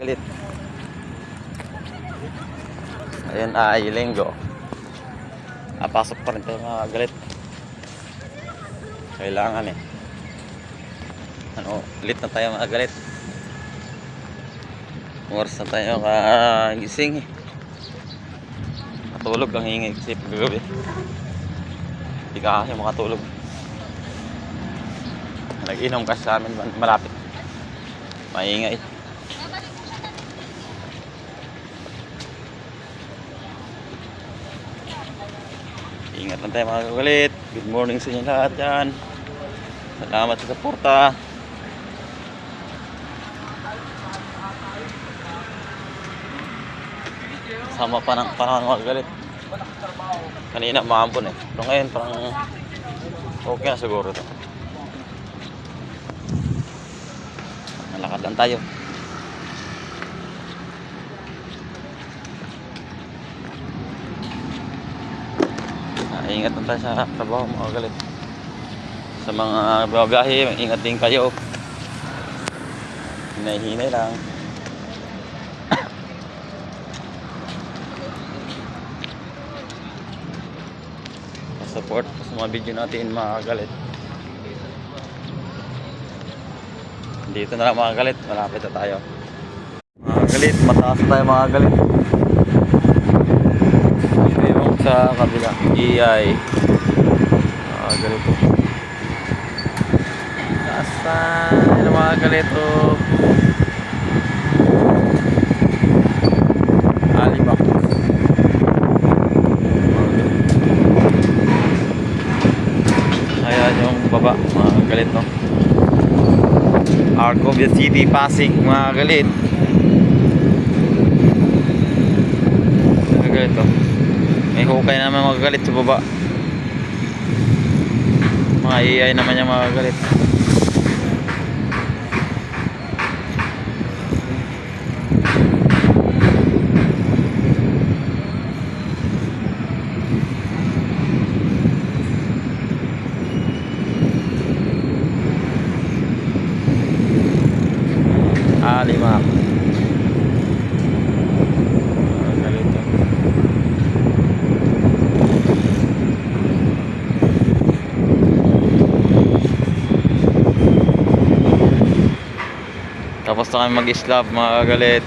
Galit. Ayan ay linggo. Ah, pasok pa rin tayo mga galit. Kailangan eh. Ano, late na tayo mga galit. Oras na tayo kagising eh. Matulog ang hingi kasi paggabi. Hindi ka kasi makatulog. Nag-inom kasi sa amin malapit. Maingay. Ingat lang tayo mga kagalit. Good morning sa inyo lahat dyan. Salamat sa suporta. Sama pa ng panahon mga kagalit. Kanina maambon eh. Pero ngayon parang okay na siguro to. Malakad lang tayo. Ingat lang tayo sa trabaho mga galit. Sa mga babiyahe, ingat din kayo. Hinay-hinay lang. support sa mga video natin mga galit. Dito na lang mga galit, malapit na tayo. Mga galit, mataas tayo mga galit. Sa kabila, GI. Mga galito. Taas tayo mga galito. Alibak. Ayan yung baba, mga galit no. Arcovia City, Pasig, mga galit. Mga galit oh. May hukay naman mga galit sa baba. Mga AI naman yung mga galit. Ah, lima. Mga galit oh. Tapos na kami mag-islab mga galit.